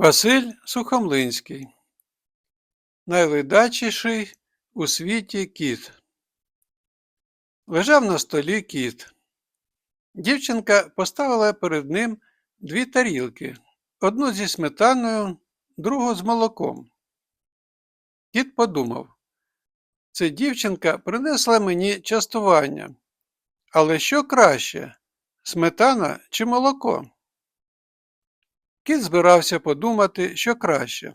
Василь Сухомлинський Найледачіший у світі кіт. Лежав на столі кіт. Дівчинка поставила перед ним дві тарілки, одну зі сметаною, другу з молоком. Кіт подумав, це дівчинка принесла мені частування. Але що краще сметана чи молоко? Кіт збирався подумати, що краще,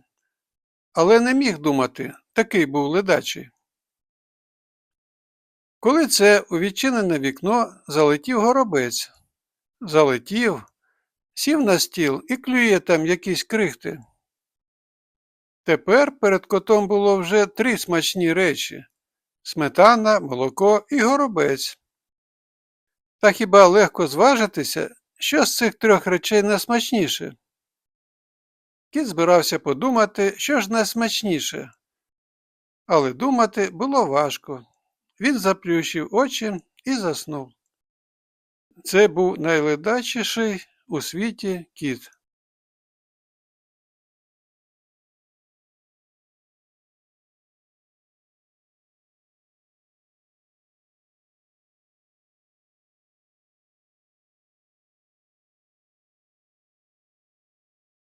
але не міг думати, такий був ледачий. Коли це у відчинене вікно залетів горобець, залетів, сів на стіл і клює там якісь крихти. Тепер перед котом було вже три смачні речі сметана, молоко і горобець. Та хіба легко зважитися, що з цих трьох речей найсмачніше? Кіт збирався подумати, що ж найсмачніше. Але думати було важко. Він заплющив очі і заснув. Це був найледачіший у світі кіт.